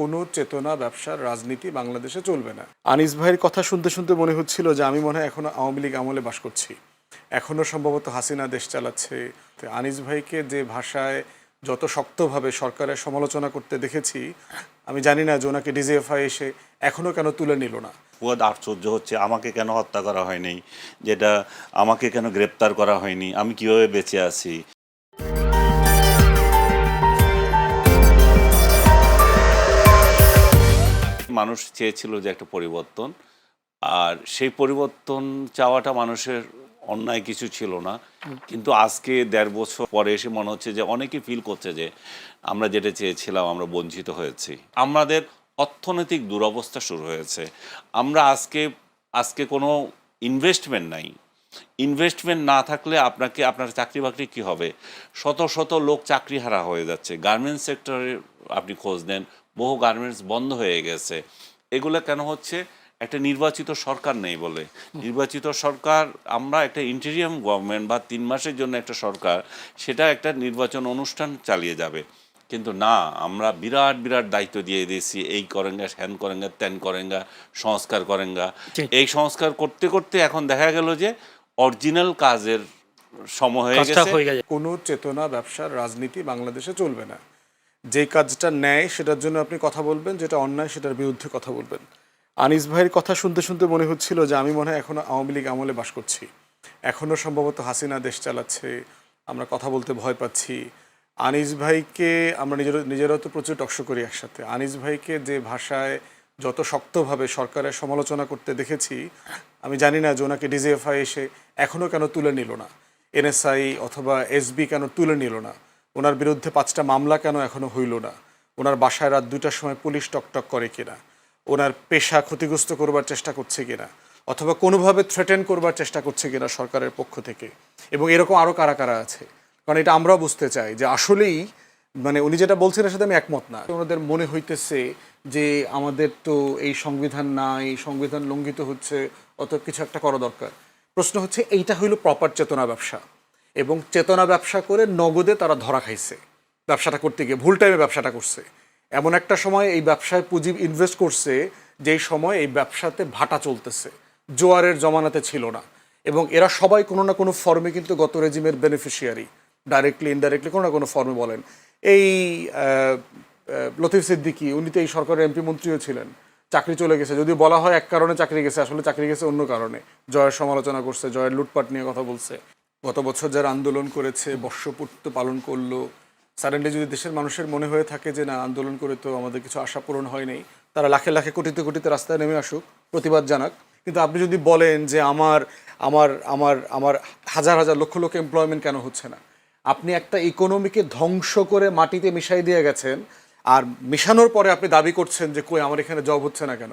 কোনো চেতনা ব্যবসার রাজনীতি বাংলাদেশে চলবে না। আনিস ভাইয়ের কথা শুনতে শুনতে মনে হচ্ছিল যে আমি মনে হয় এখনও আওয়ামী লীগ আমলে বাস করছি। এখনও সম্ভবত হাসিনা দেশ চালাচ্ছে। তো আনিস ভাইকে যে ভাষায় যত শক্তভাবে সরকারের সমালোচনা করতে দেখেছি, আমি জানি না যে ওনাকে ডিজিএফআই এসে এখনও কেন তুলে নিল না। ফুয়াদ আশ্চর্য হচ্ছে, আমাকে কেন হত্যা করা হয়নি? যেটা আমাকে কেন গ্রেপ্তার করা হয়নি? আমি কীভাবে বেঁচে আছি? মানুষ চেয়েছিল যে একটা পরিবর্তন আর সেই পরিবর্তন চাওয়াটা মানুষের অন্যায় কিছু ছিল না। কিন্তু আজকে দেড় বছর পরে এসে মনে হচ্ছে যে অনেকে ফিল করছে যে আমরা যেটা চেয়েছিলাম আমরা বঞ্চিত হয়েছি। আমাদের অর্থনৈতিক দুরবস্থা শুরু হয়েছে। আমরা আজকে আজকে কোনো ইনভেস্টমেন্ট নাই। ইনভেস্টমেন্ট না থাকলে আপনাকে আপনার চাকরি বাকরি কী হবে? শত শত লোক চাকরি হারা হয়ে যাচ্ছে। গার্মেন্টস সেক্টরে আপনি খোঁজ নেন বহু গার্মেন্টস বন্ধ হয়ে গেছে। এগুলো কেন হচ্ছে? একটা নির্বাচিত সরকার নেই বলে। নির্বাচিত সরকার আমরা একটা ইন্টেরিয়াম গভর্নমেন্ট বা তিন মাসের জন্য একটা সরকার সেটা একটা নির্বাচন অনুষ্ঠান চালিয়ে যাবে। কিন্তু না আমরা বিরাট বিরাট দায়িত্ব দিয়ে দিয়েছি। এই করেঙ্গা হ্যান করেঙ্গা ত্যান করেঙ্গা সংস্কার করেঙ্গা। এই সংস্কার করতে করতে এখন দেখা গেল যে অরিজিনাল কাজের সময় হয়ে গেছে। কোনো চেতনা ব্যবসার রাজনীতি বাংলাদেশে চলবে না। যে কাজটা নেয় সেটার জন্য আপনি কথা বলবেন, যেটা অন্যায় সেটার বিরুদ্ধে কথা বলবেন। আনিস ভাইয়ের কথা শুনতে শুনতে মনে হচ্ছিল যে আমি মনে হয় এখনও আওয়ামী লীগ আমলে বাস করছি। এখনও সম্ভবত হাসিনা দেশ চালাচ্ছে, আমরা কথা বলতে ভয় পাচ্ছি। আনিস ভাইকে আমরা নিজের, নিজেরাও তো প্রচুর টকশো করি একসাথে। আনিস ভাইকে যে ভাষায় যত শক্তভাবে সরকারের সমালোচনা করতে দেখেছি, আমি জানি না যে ওনাকে ডিজিএফআই এসে এখনও কেন তুলে নিল না। এনএসআই অথবা এসবি কেন তুলে নিল না। ওনার বিরুদ্ধে পাঁচটা মামলা কেন এখনও হইল না? ওনার বাসায় রাত দুইটার সময় পুলিশ টকটক করে কিনা? ওনার পেশা ক্ষতিগ্রস্ত করবার চেষ্টা করছে কিনা? অথবা কোনোভাবে থ্রেটেন করবার চেষ্টা করছে কিনা সরকারের পক্ষ থেকে? এবং এরকম আরও কারা কারা আছে? কারণ এটা আমরাও বুঝতে চাই যে আসলেই মানে উনি যেটা বলছেন এর সাথে আমি একমত না। ওনাদের মনে হইতেছে যে আমাদের তো এই সংবিধান নাই, সংবিধান লঙ্ঘিত হচ্ছে, অত কিছু একটা করা দরকার। প্রশ্ন হচ্ছে, এইটা হইল প্রপার চেতনা ব্যবসা। এবং চেতনা ব্যবসা করে নগদে তারা ধরা খাইছে। ব্যবসাটা করতে গিয়ে, ভুল টাইমে ব্যবসাটা করছে। এমন একটা সময় এই ব্যবসায় পুঁজি ইনভেস্ট করছে, যেই সময় এই ব্যবসাতে ভাটা চলতেছে। জোয়ারের জমানাতে ছিল না। এবং এরা সবাই কোনো না কোনো ফর্মে কিন্তু গত রেজিমের বেনিফিশিয়ারি ডাইরেক্টলি ইনডাইরেক্টলি কোনো না কোনো ফর্মে বলেন। এই লতিফ সিদ্দিকি, উনি তো এই সরকারের এমপি মন্ত্রীও ছিলেন। চাকরি চলে গেছে। যদি বলা হয় এক কারণে চাকরি গেছে, আসলে চাকরি গেছে অন্য কারণে। জয়ের সমালোচনা করছে, জয়ের লুটপাট নিয়ে কথা বলছে। গত বছর যারা আন্দোলন করেছে, বর্ষপূর্ত পালন করল সাডেনলি যদি দেশের মানুষের মনে হয়ে থাকে যে, না, আন্দোলন করে তো আমাদের কিছু আশা পূরণ হয় নাই, তারা লাখে লাখে, কোটিতে কোটিতে রাস্তায় নেমে আসুক, প্রতিবাদ জানাক। কিন্তু আপনি যদি বলেন যে, আমার আমার আমার আমার হাজার হাজার লক্ষ লক্ষ এমপ্লয়মেন্ট কেন হচ্ছে না? আপনি একটা ইকোনমিকে ধ্বংস করে মাটিতে মিশাই দিয়ে গেছেন, আর মিশানোর পরে আপনি দাবি করছেন যে, কই, আমার এখানে জব হচ্ছে না কেন?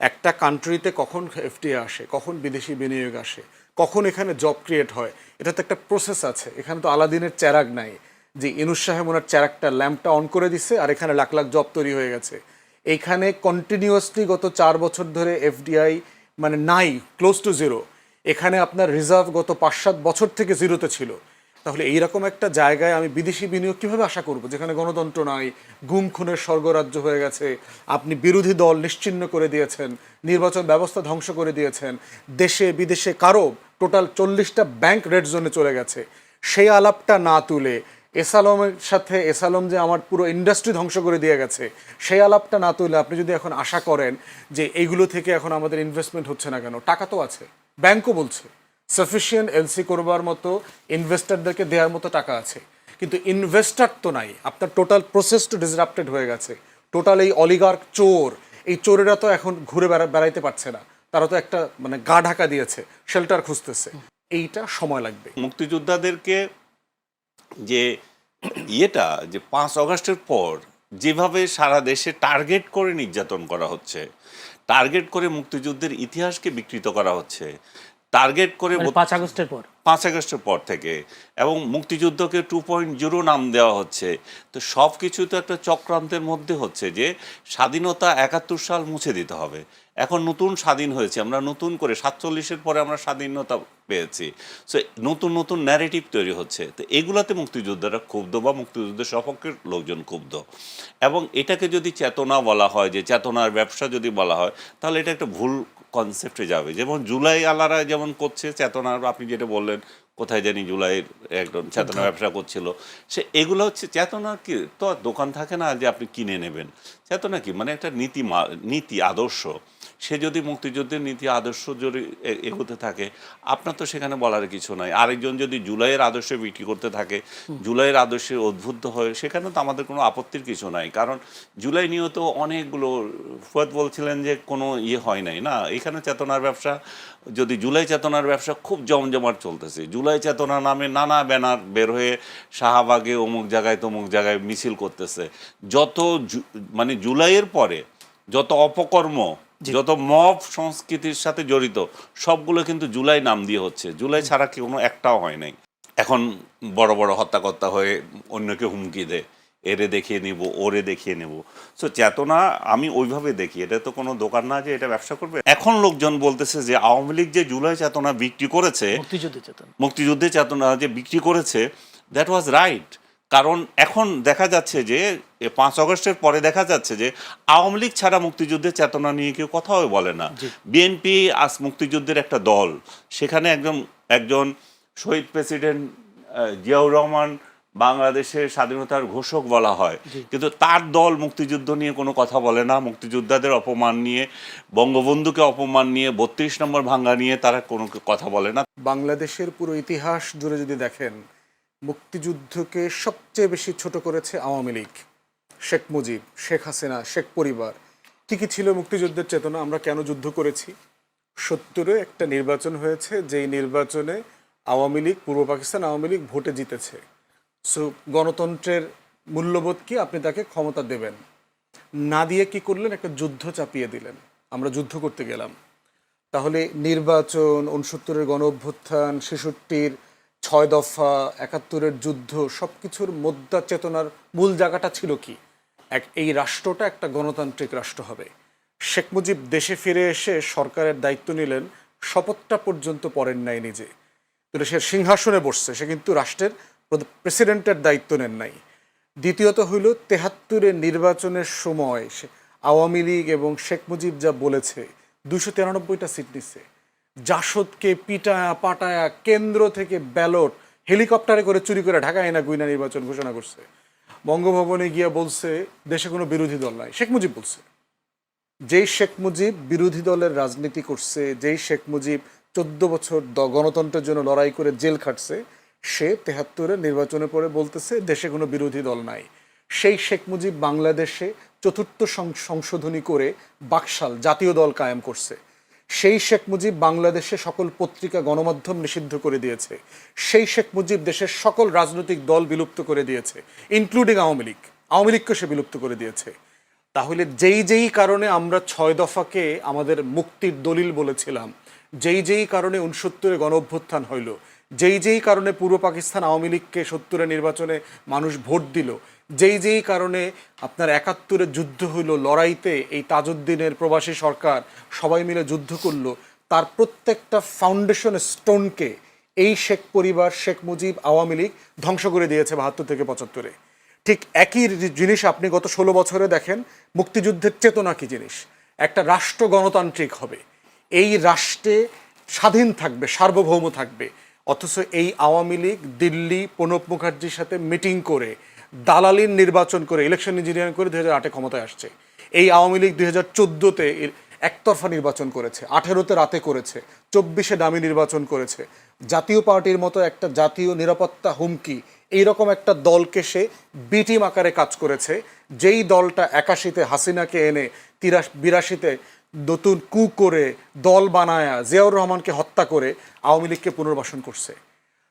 একটা কান্ট্রিতে কখন এফটিএ আসে, কখন বিদেশি বিনিয়োগ আসে কখন এখানে জব ক্রিয়েট হয় এটা তো একটা প্রসেস আছে। এখানে তো আলাদিনের চেরাগ নাই। যে ইনুস সাহেব ওনার চ্যারাকটা ল্যাম্পটা অন করে দিছে আর এখানে লাখ লাখ জব তৈরি হয়ে গেছে। এখানে কন্টিনিউয়াসলি গত চার বছর ধরে এফডিআই মানে নাই ক্লোজ টু জিরো এখানে আপনার রিজার্ভ গত পাঁচ সাত বছর থেকে জিরোতে ছিল। তাহলে এইরকম একটা জায়গায় আমি বিদেশি বিনিয়োগ কীভাবে আশা করব? যেখানে গণতন্ত্র নাই, গুম খুনের স্বর্গরাজ্য হয়ে গেছে, আপনি বিরোধী দল নিশ্চিহ্ন করে দিয়েছেন, নির্বাচন ব্যবস্থা ধ্বংস করে দিয়েছেন, দেশে, বিদেশে কারও টোটাল চল্লিশটা ব্যাংক রেড জোনে চলে গেছে। সেই আলাপটা না তুলে, এসালমের সাথে, এসালম যে আমার পুরো ইন্ডাস্ট্রি ধ্বংস করে দিয়ে গেছে, সেই আলাপটা না তুলে আপনি যদি এখন আশা করেন যে এইগুলো থেকে এখন আমাদের ইনভেস্টমেন্ট হচ্ছে না কেন, টাকা তো আছে ব্যাংকও বলছে। সাফিসিয়েন্ট এলসি করবার মতো ইনভেস্টারদেরকে দেওয়ার মতো টাকা আছে। কিন্তু ইনভেস্টার তো নাই। আপনার টোটাল প্রসেস তো ডিসরাপ্টেড হয়ে গেছে। টোটাল এই অলিগার্ক চোর, এই চোরেরা তো এখন ঘুরে বেড়া, বেড়াইতে পারছে না। তারা তো একটা মানে গা ঢাকা দিয়েছে শেল্টার খুঁজতেছে। এইটা সময় লাগবে। মুক্তিযোদ্ধাদেরকে যে ইয়েটা, যে পাঁচ অগস্টের পর যেভাবে সারা দেশে টার্গেট করে নির্যাতন করা হচ্ছে টার্গেট করে মুক্তিযুদ্ধের ইতিহাসকে বিকৃত করা হচ্ছে টার্গেট করে মানে পাঁচ আগস্টের পর। পাঁচ আগস্টের পর থেকে। এবং মুক্তিযুদ্ধকে টু পয়েন্ট জিরো নাম দেওয়া হচ্ছে। তো সব কিছু তো একটা চক্রান্তের মধ্যে হচ্ছে যে স্বাধীনতা একাত্তর সাল মুছে দিতে হবে। এখন নতুন স্বাধীন হয়েছে। আমরা নতুন করে সাতচল্লিশের পরে আমরা স্বাধীনতা পেয়েছি। সো নতুন নতুন ন্যারেটিভ তৈরি হচ্ছে। তো এগুলাতে মুক্তিযোদ্ধারা ক্ষুব্ধ বা মুক্তিযুদ্ধের সপক্ষের লোকজন ক্ষুব্ধ। এবং এটাকে যদি চেতনা বলা হয় যে চেতনার ব্যবসা যদি বলা হয় তাহলে এটা একটা ভুল কনসেপ্টে যাবে। যেমন জুলাই আলারা যেমন করছে চেতনার আপনি যেটা বললেন কোথায় জানি জুলাইয়ের একদম চেতনা ব্যবসা করছিল। সে এগুলো হচ্ছে চেতনা কি? তো দোকান থাকে না যে আপনি কিনে নেবেন। চেতনা কি? মানে একটা নীতি নীতি আদর্শ। সে যদি মুক্তিযুদ্ধের নীতি আদর্শ যদি এগোতে থাকে আপনার তো সেখানে বলার কিছু নাই। আরেকজন যদি জুলাইয়ের আদর্শে বিক্রি করতে থাকে জুলাইয়ের আদর্শে উদ্বুদ্ধ হয় সেখানে তো আমাদের কোনো আপত্তির কিছু নাই। কারণ জুলাই নিয়েও তো অনেকগুলো ফুয়াদ বলছিলেন যে কোনো ইয়ে হয় নাই না? এখানে চেতনার ব্যবসা যদি জুলাই চেতনার ব্যবসা খুব জমজমাট চলতেছে। জুলাই চেতনা নামে নানা ব্যানার বের হয়ে শাহবাগে অমুক জায়গায় তমুক জায়গায় মিছিল করতেছে। যত মানে জুলাইয়ের পরে যত অপকর্ম যত মব সংস্কৃতির সাথে জড়িত সবগুলো কিন্তু জুলাই নাম দিয়ে হচ্ছে। জুলাই ছাড়া কি কোনো একটাও হয় নাই। এখন বড় বড় হত্যাকর্তা হয়ে অন্যকে হুমকি দেয় এরে দেখিয়ে নিব ওরে দেখিয়ে নেব। সো চেতনা আমি ওইভাবে দেখি এটা তো কোনো দোকান না যে এটা ব্যবসা করবে। এখন লোকজন বলতেছে যে আওয়ামী লীগ যে জুলাই চেতনা বিক্রি করেছে মুক্তিযুদ্ধের চেতনা। মুক্তিযুদ্ধের চেতনা যে বিক্রি করেছে দ্যাট ওয়াজ রাইট কারণ এখন দেখা যাচ্ছে যে পাঁচ অগস্টের পরে দেখা যাচ্ছে যে আওয়ামী লীগ ছাড়া মুক্তিযুদ্ধের চেতনা নিয়ে কেউ কথাও বলে না। বিএনপি আজ মুক্তিযুদ্ধের একটা দল। সেখানে একজন একজন শহীদ প্রেসিডেন্ট জিয়াউর রহমান বাংলাদেশের স্বাধীনতার ঘোষক বলা হয়। কিন্তু তার দল মুক্তিযুদ্ধ নিয়ে কোনো কথা বলে না। মুক্তিযোদ্ধাদের অপমান নিয়ে বঙ্গবন্ধুকে অপমান নিয়ে বত্রিশ নম্বর ভাঙ্গা নিয়ে তারা কোনো কথা বলে না। বাংলাদেশের পুরো ইতিহাস জুড়ে যদি দেখেন মুক্তিযুদ্ধকে সবচেয়ে বেশি ছোট করেছে আওয়ামী লীগ। শেখ মুজিব, শেখ হাসিনা, শেখ পরিবার, কি কি ছিল মুক্তিযুদ্ধের চেতনা? আমরা কেন যুদ্ধ করেছি? সত্তরে একটা নির্বাচন হয়েছে, যেই নির্বাচনে আওয়ামী লীগ, পূর্ব পাকিস্তান আওয়ামী লীগ ভোটে জিতেছে। সো, গণতন্ত্রের মূল্যবোধ কি? আপনি তাকে ক্ষমতা দেবেন। না দিয়ে কি করলেন? একটা যুদ্ধ চাপিয়ে দিলেন। আমরা যুদ্ধ করতে গেলাম। তাহলে নির্বাচন উনসত্তরের গণ অভ্যুত্থান ছেষট্টির ছয় দফা একাত্তরের যুদ্ধ সব কিছুর মোদ্দা চেতনার মূল জায়গাটা ছিল কি? এক, এই রাষ্ট্রটা একটা গণতান্ত্রিক রাষ্ট্র হবে। শেখ মুজিব দেশে ফিরে এসে সরকারের দায়িত্ব নিলেন, শপথটা পর্যন্ত পড়েন নাই নিজে। সে সিংহাসনে বসছে, সে কিন্তু রাষ্ট্রের প্রেসিডেন্টের দায়িত্ব নেন নাই। দ্বিতীয়ত হইল তেহাত্তরের নির্বাচনের সময় আওয়ামী লীগ এবং শেখ মুজিব যা বলেছে দুশো তিরানব্বইটা সিট নিচ্ছে জাসদকে পিটায়া পাটায়া কেন্দ্র থেকে ব্যালট হেলিকপ্টারে করে চুরি করে ঢাকা এনা গুইনা নির্বাচন ঘোষণা করছে। বঙ্গভবনে গিয়া বলছে, দেশে কোনো বিরোধী দল নাই। শেখ মুজিব বলছে, যেই শেখ মুজিব বিরোধী দলের রাজনীতি করছে, যেই শেখ মুজিব চোদ্দ বছর গণতন্ত্রের জন্য লড়াই করে জেল খাটছে, সে তেহাত্তরের নির্বাচনের পরে বলতেছে, দেশে কোনো বিরোধী দল নাই। সেই শেখ মুজিব বাংলাদেশে চতুর্থ সংশোধনী করে বাকশাল জাতীয় দল কায়েম করছে। সেই শেখ মুজিব বাংলাদেশে সকল পত্রিকা গণমাধ্যম নিষিদ্ধ করে দিয়েছে। সেই শেখ মুজিব দেশের সকল রাজনৈতিক দল বিলুপ্ত করে দিয়েছে ইনক্লুডিং আওয়ামী লীগ। আওয়ামী লীগকে সে বিলুপ্ত করে দিয়েছে। তাহলে যেই যেই কারণে আমরা ছয় দফাকে আমাদের মুক্তির দলিল বলেছিলাম, যেই যেই কারণে উনসত্তরে গণ অভ্যুত্থান হইল, যেই যেই কারণে পূর্ব পাকিস্তান আওয়ামী লীগকে সত্তরের নির্বাচনে মানুষ ভোট দিল যেই যেই কারণে আপনার একাত্তরে যুদ্ধ হইল, লড়াইতে এই তাজউদ্দিনের প্রবাসী সরকার সবাই মিলে যুদ্ধ করল, তার প্রত্যেকটা ফাউন্ডেশন স্টোনকে এই শেখ পরিবার, শেখ মুজিব, আওয়ামী লীগ ধ্বংস করে দিয়েছে বাহাত্তর থেকে পঁচাত্তরে। ঠিক একই জিনিস আপনি গত ষোলো বছরে দেখেন, মুক্তিযুদ্ধের চেতনা কি জিনিস? একটা রাষ্ট্র গণতান্ত্রিক হবে। এই রাষ্ট্রে স্বাধীন থাকবে, সার্বভৌম থাকবে। অথচ এই আওয়ামী লীগ দিল্লি, প্রণব মুখার্জির সাথে মিটিং করে দালালির নির্বাচন করে ইলেকশন ইঞ্জিনিয়ারিং করে দুই হাজার আটে ক্ষমতায় আসছে। এই আওয়ামী লীগ দুই হাজার চোদ্দোতে একতরফা নির্বাচন করেছে, আঠেরোতে রাতে করেছে, চব্বিশে দামি নির্বাচন করেছে। জাতীয় পার্টির মতো একটা জাতীয় নিরাপত্তা হুমকি, এইরকম একটা দলকে সে বিটিম আকারে কাজ করেছে, যেই দলটা একাশিতে হাসিনাকে এনে তিরাশ, বিরাশিতে নতুন কু করে দল বানায়া জিয়াউর রহমানকে হত্যা করে আওয়ামী লীগকে পুনর্বাসন করছে।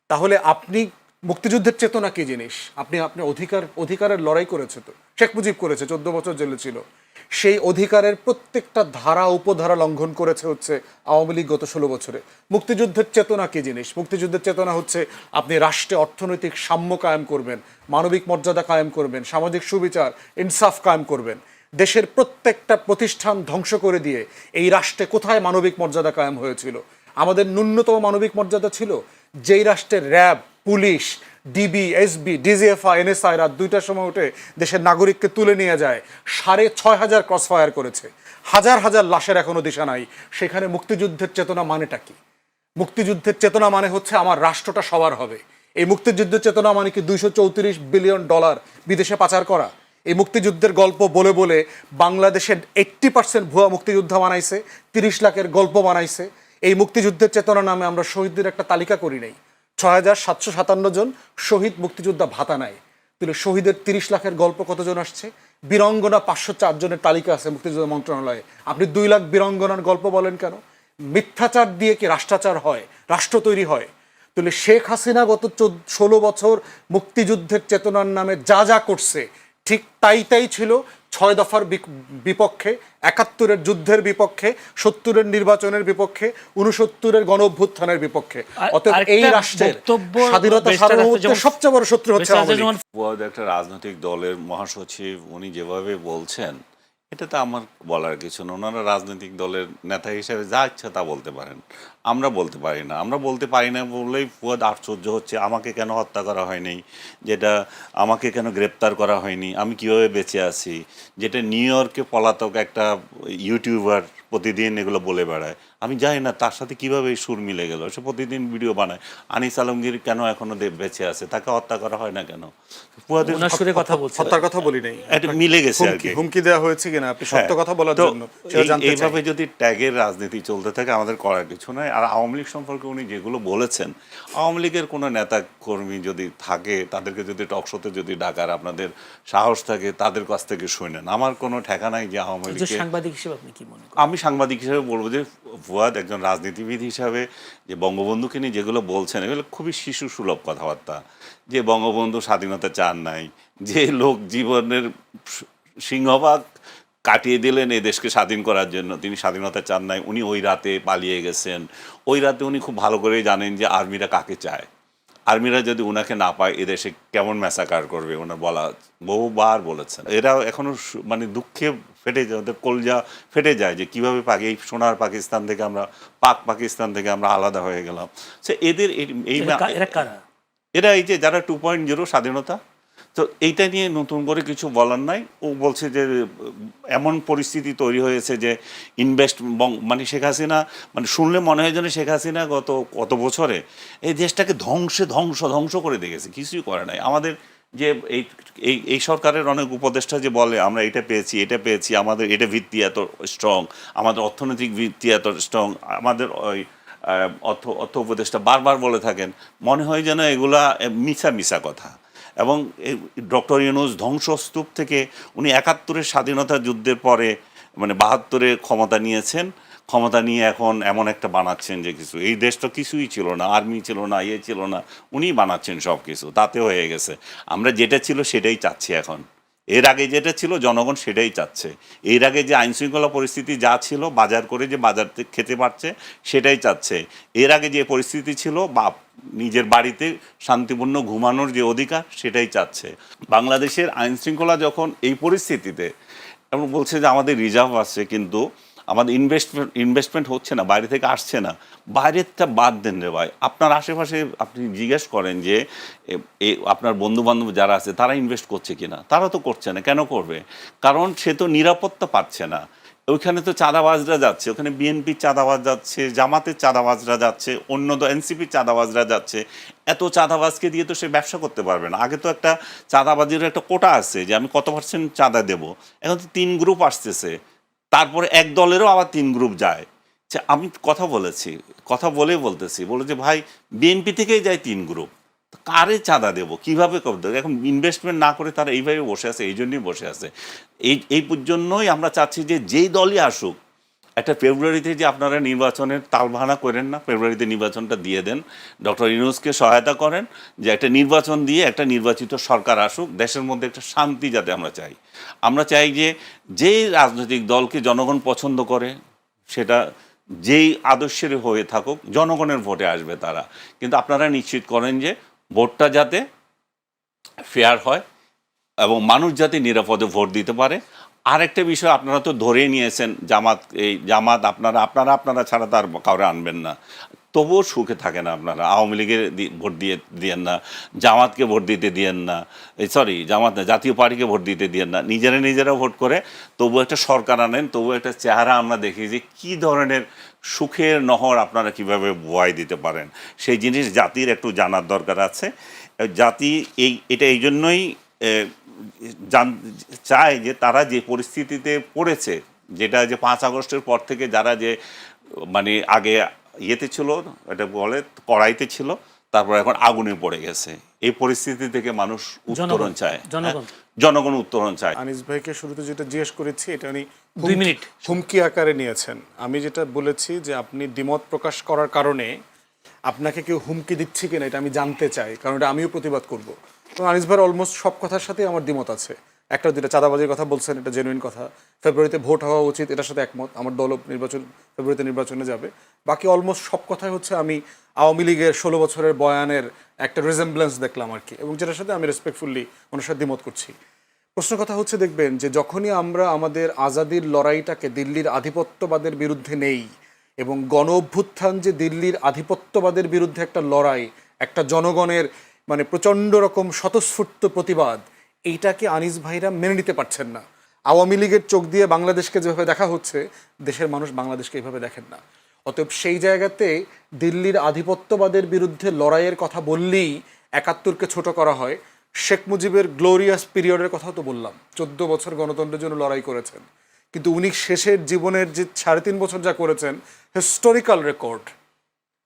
তাহলে আপনি মুক্তিযুদ্ধের চেতনা কি জিনিস? আপনি আপনি অধিকার, অধিকারের লড়াই করেছে তো। শেখ মুজিব করেছে, চোদ্দ বছর জেলে ছিল। সেই অধিকারের প্রত্যেকটা ধারা, উপধারা লঙ্ঘন করেছে হচ্ছে আওয়ামী লীগ গত ষোলো বছরে। মুক্তিযুদ্ধের চেতনা কি জিনিস? মুক্তিযুদ্ধের চেতনা হচ্ছে আপনি রাষ্ট্রে অর্থনৈতিক সাম্য কায়েম করবেন, মানবিক মর্যাদা কায়েম করবেন, সামাজিক সুবিচার, ইনসাফ কায়েম করবেন। দেশের প্রত্যেকটা প্রতিষ্ঠান ধ্বংস করে দিয়ে এই রাষ্ট্রে কোথায় মানবিক মর্যাদা কায়েম হয়েছিল? আমাদের ন্যূনতম মানবিক মর্যাদা ছিল যেই রাষ্ট্রের RAB, police, DB, SB, DGFI, NSI রাত দুইটার সময় উঠে দেশের নাগরিককে তুলে নিয়ে যায়। সাড়ে ছয় হাজার ক্রস ফায়ার করেছে। হাজার হাজার লাশের এখনও দিশা নাই। সেখানে মুক্তিযুদ্ধের চেতনা মানেটা কি? মুক্তিযুদ্ধের চেতনা মানে হচ্ছে আমার রাষ্ট্রটা সবার হবে। এই মুক্তিযুদ্ধের চেতনা মানে কি দুইশো চৌত্রিশ বিলিয়ন ডলার বিদেশে পাচার করা? এই মুক্তিযুদ্ধের গল্প বলে বলে বাংলাদেশের এইট্টি পার্সেন্ট ভুয়া মুক্তিযোদ্ধা বানাইছে, তিরিশ লাখের গল্প বানাইছে এই মুক্তিযুদ্ধের চেতনা নামে আমরা শহীদদের একটা তালিকা করি নাই। ছয় হাজার সাতশো সাতান্ন জন শহীদ মুক্তিযোদ্ধা ভাতা নেয়। তাহলে শহীদের তিরিশ লাখের গল্প কতজন আসছে? বীরঙ্গনা পাঁচশো চারজনের তালিকা আছে মুক্তিযুদ্ধ মন্ত্রণালয়ে। আপনি দুই লাখ বীরঙ্গনার গল্প বলেন কেন? মিথ্যাচার দিয়ে কি রাষ্ট্রাচার হয়? রাষ্ট্র তৈরি হয়। তাহলে শেখ হাসিনা গত চোদ্দ, ষোলো বছর মুক্তিযুদ্ধের চেতনার নামে যা যা করছে ঠিক তাই তাই ছিল ছয় দফার বিপক্ষে একাত্তরের যুদ্ধের বিপক্ষে সত্তরের নির্বাচনের বিপক্ষে উনসত্তরের গণ অভ্যুত্থানের বিপক্ষে অতএব এই রাষ্ট্রের স্বাধীনতা সার্বভৌমত্বের সবচেয়ে বড় শত্রু হচ্ছে একটা রাজনৈতিক দলের মহাসচিব উনি যেভাবে বলছেন এটা তো আমার বলার কিছু না। ওনারা রাজনৈতিক দলের নেতা হিসেবে যা ইচ্ছা তা বলতে পারেন। আমরা বলতে পারি না। আমরা বলতে পারি না বললেই ফুয়াদ আশ্চর্য হচ্ছে আমাকে কেন হত্যা করা হয়নি? যেটা আমাকে কেন গ্রেপ্তার করা হয়নি? আমি কীভাবে বেঁচে আছি? যেটা নিউ ইয়র্কে পলাতক একটা ইউটিউবার প্রতিদিন এগুলো বলে বেড়ায়। আমি জানি না তার সাথে কীভাবে এই সুর মিলে গেল। সে প্রতিদিন ভিডিও বানায়। আনিস আলমগীর কেন এখনও বেঁচে আছে? তাকে হত্যা করা হয় না কেন? ফুয়াদের সুরে কথা বলছে। হত্যার কথা বলি নাই। এটা মিলে গেছে আর কি হুমকি দেওয়া হয়েছে কিনা? আপনি সত্য হ্যাঁ। কথা বলার জন্য সেটা এই- জানতে চাই। এইভাবে যদি ট্যাগের রাজনীতি চলতে থাকে আমাদের করার কিছু নাই। আর আওয়ামী লীগ সম্পর্কে উনি যেগুলো বলেছেন আওয়ামী লীগের কোনো নেতা কর্মী যদি থাকে তাদেরকে যদি টকশোতে যদি ডাকার আপনাদের সাহস থাকে তাদের কাছ থেকে শুনেন। আমার কোনো ঠেকা নাই যে আওয়ামী লীগ সাংবাদিক হিসেবে আপনি কি মনে করেন? আমি সাংবাদিক হিসেবে বলব যে ফুয়াদ একজন রাজনীতিবিদ হিসাবে যে বঙ্গবন্ধুকে নিয়ে যেগুলো বলছেন এগুলো খুবই শিশু সুলভ কথাবার্তা। যে বঙ্গবন্ধু স্বাধীনতা চান নাই যে লোক জীবনের সিংহভাগ কাটিয়ে দিলেন এই দেশকে স্বাধীন করার জন্য। তিনি স্বাধীনতা চান নাই উনি ওই রাতে পালিয়ে গেছেন। ওই রাতে উনি খুব ভালো করেই জানেন যে আর্মিরা কাকে চায়। আর্মিরা যদি ওনাকে না পায় এদেশে কেমন ম্যাসাকার করবে ওনার বলা বহুবার বলেছেন। এরা এখনও মানে দুঃখে ফেটে যায় ওদের কলজা ফেটে যায় যে কীভাবে পাকি এই সোনার পাকিস্তান থেকে আমরা পাক পাকিস্তান থেকে আমরা আলাদা হয়ে গেলাম। সে এদের এই- এরা এই যে যারা টু পয়েন্ট জিরো স্বাধীনতা তো এইটা নিয়ে নতুন করে কিছু বলার নাই। ও বলছে যে, এমন পরিস্থিতি তৈরি হয়েছে যে ইনভেস্ট মানে শেখ হাসিনা মানে শুনলে মনে হয় যেন শেখ হাসিনা গত কত বছরে এই দেশটাকে ধ্বংসে ধ্বংস ধ্বংস করে দেখেছে কিছুই করে নাই। আমাদের যে এই এই এই সরকারের অনেক উপদেষ্টা যে বলে, আমরা এটা পেয়েছি এটা পেয়েছি, আমাদের এটা ভিত্তি এত স্ট্রং আমাদের অর্থনৈতিক ভিত্তি এত স্ট্রং আমাদের ওই অর্থ অর্থ উপদেষ্টা বারবার বলে থাকেন। মনে হয় যেন এগুলা মিছা মিছা কথা। এবং ডক্টর ইউনুস ধ্বংসস্তূপ থেকে উনি একাত্তরের স্বাধীনতা যুদ্ধের পরে মানে বাহাত্তরে ক্ষমতা নিয়েছেন। ক্ষমতা নিয়ে এখন এমন একটা বানাচ্ছেন যে কিছু। এই দেশ তো কিছুই ছিল না, আর্মি ছিল না ইয়ে ছিল না উনি বানাচ্ছেন সব কিছু তাতে হয়ে গেছে। আমরা যেটা ছিল সেটাই চাচ্ছি এখন। এর আগে যেটা ছিল, জনগণ সেটাই চাচ্ছে। এর আগে যে আইনশৃঙ্খলা পরিস্থিতি যা ছিল, বাজার করে যে বাজার খেতে পারছে, সেটাই চাচ্ছে। এর আগে যে পরিস্থিতি ছিল, বা নিজের বাড়িতে শান্তিপূর্ণ ঘুমানোর যে অধিকার, সেটাই চাচ্ছে। বাংলাদেশের আইনশৃঙ্খলা যখন এই পরিস্থিতিতে, এবং বলছে যে আমাদের রিজার্ভ আছে, কিন্তু আমাদের ইনভেস্টমেন্ট ইনভেস্টমেন্ট হচ্ছে না, বাইরে থেকে আসছে না। বাইরেরটা বাদ দেন রে ভাই। আপনার আশেপাশে আপনি জিজ্ঞেস করেন যে আপনার বন্ধু বান্ধব যারা আছে, তারা ইনভেস্ট করছে কি না তারা তো করছে না। কেন করবে? কারণ সে তো নিরাপত্তা পাচ্ছে না। ওইখানে তো চাঁদাবাজরা যাচ্ছে, ওখানে বিএনপির চাঁদাবাজ যাচ্ছে, জামাতের চাঁদাবাজরা যাচ্ছে, অন্য তো এনসিপির চাঁদাবাজরা যাচ্ছে। এত চাঁদাবাজকে দিয়ে তো সে ব্যবসা করতে পারবে না। আগে তো একটা চাঁদাবাজির একটা কোটা আছে যে, আমি কত পার্সেন্ট চাঁদা দেবো? এখন তো তিন গ্রুপ আসতেছে। তারপরে এক দলেরও আবার তিন গ্রুপ যায়। আমি কথা বলেছি, কথা বলে বলতেছি। বলে যে, ভাই বিএনপি থেকেই যায় তিন গ্রুপ কারে চাঁদা দেবো? কীভাবে দেবো এখন ইনভেস্টমেন্ট না করে তারা এইভাবে বসে আছে, এই জন্যই বসে আছে। এই এই জন্যই আমরা চাচ্ছি যে, যেই দলই আসুক একটা ফেব্রুয়ারিতে যে আপনারা নির্বাচনের তালবাহানা করেন না, ফেব্রুয়ারিতে নির্বাচনটা দিয়ে দেন। ডক্টর ইউনুসকে সহায়তা করেন যে একটা নির্বাচন দিয়ে একটা নির্বাচিত সরকার আসুক, দেশের মধ্যে একটা শান্তি যাতে আমরা চাই। আমরা চাই যে যেই রাজনৈতিক দলকে জনগণ পছন্দ করে, সেটা যেই আদর্শের হয়ে থাকুক, জনগণের ভোটে আসবে তারা। কিন্তু আপনারা নিশ্চিত করেন যে ভোটটা যাতে ফেয়ার হয় এবং মানুষ যাতে নিরাপদে ভোট দিতে পারে। আরেকটা বিষয় আপনারা তো ধরে নিয়েছেন, জামাত, এই জামাত আপনারা আপনারা আপনারা ছাড়া তার কাউরে আনবেন না। তবুও সুখে থাকেন আপনারা। আওয়ামী লীগের দি- ভোট দিয়ে, দিয়েন না। জামাতকে ভোট দিতে দিয়েন না। সরি, জামাত না, জাতীয় পার্টিকে ভোট দিতে দিয়েন না। নিজেরা নিজেরা ভোট করে। তবু একটা সরকার আনেন, তবু একটা চেহারা আমরা দেখি যে কী ধরনের সুখের নহর আপনারা কীভাবে বয় দিতে পারেন। সেই জিনিস জাতির একটু জানার দরকার আছে। জাতি এই, এটা এই জন্যই জান- চায় যে তারা যে পরিস্থিতিতে পড়েছে যেটা যে পাঁচ আগস্টের পর থেকে যারা যে মানে আগে ইয়েতে ছিল এটা বলে কড়াইতে ছিল তারপর এখন আগুনে পড়ে গেছে। এই পরিস্থিতি থেকে মানুষ উত্তরণ জনগণ, চায়। জনগণ। হ্যাঁ, উত্তরণ চায়। আনিস ভাইকে শুরুতে যেটা জিজ্ঞেস করেছি এটা উনি দুই মিনিট। হুমকি আকারে নিয়েছেন। আমি যেটা বলেছি যে আপনি দ্বিমত প্রকাশ করার কারণে আপনাকে কেউ হুমকি দিচ্ছে কিনা এটা আমি জানতে চাই কারণ এটা আমিও প্রতিবাদ করব। আনিস ভাইয়ের অলমোস্ট সব কথার সাথে আমার দ্বিমত আছে। একটা দুটা চাঁদাবাজির কথা বলছেন, এটা জেনুইন কথা। ফেব্রুয়ারিতে ভোট হওয়া উচিত, এটার সাথে একমত। আমার দল নির্বাচন, ফেব্রুয়ারিতে নির্বাচনে যাবে। বাকি অলমোস্ট সব কথাই হচ্ছে আমি আওয়ামী লীগের ষোলো বছরের বয়ানের একটা রিজেম্বলেন্স দেখলাম আর কি। এবং যেটার সাথে আমি রেসপেক্টফুলি ওনার সাথে দ্বিমত করছি। প্রশ্ন কথা হচ্ছে, দেখবেন যে যখনই আমরা আমাদের আজাদির লড়াইটাকে দিল্লির আধিপত্যবাদের বিরুদ্ধে নেই এবং গণ অভ্যুত্থান যে দিল্লির আধিপত্যবাদের বিরুদ্ধে একটা লড়াই, একটা জনগণের মানে প্রচণ্ড রকম স্বতঃস্ফূর্ত প্রতিবাদ, এইটাকে আনিস ভাইরা মেনে নিতে পারছেন না। আওয়ামী লীগের চোখ দিয়ে বাংলাদেশকে যেভাবে দেখা হচ্ছে, দেশের মানুষ বাংলাদেশকে এইভাবে দেখেন না। অতএব সেই জায়গাতে দিল্লির আধিপত্যবাদের বিরুদ্ধে লড়াইয়ের কথা বললেই একাত্তরকে ছোট করা হয়। শেখ মুজিবের গ্লোরিয়াস পিরিয়ডের কথাও তো বললাম, চোদ্দ বছর গণতন্ত্রের জন্য লড়াই করেছেন। কিন্তু উনি শেষের জীবনের যে সাড়ে তিন বছর যা করেছেন হিস্টোরিক্যাল রেকর্ড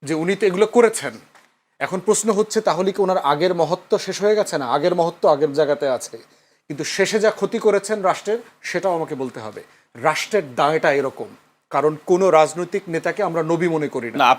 যে উনি তো এগুলো করেছেন এখন প্রশ্ন হচ্ছে, তাহলে কি ওনার আগের মহত্ব শেষ হয়ে গেছে না? আগের মহত্ব আগের জায়গাতে আছে। কিন্তু শেষে যা ক্ষতি করেছেন রাষ্ট্রের, সেটাও আমাকে বলতে হবে। রাষ্ট্রের দায়টা এরকম। কারণ কোনো রাজনৈতিক নেতাকে আমরা নবী মনে করি না।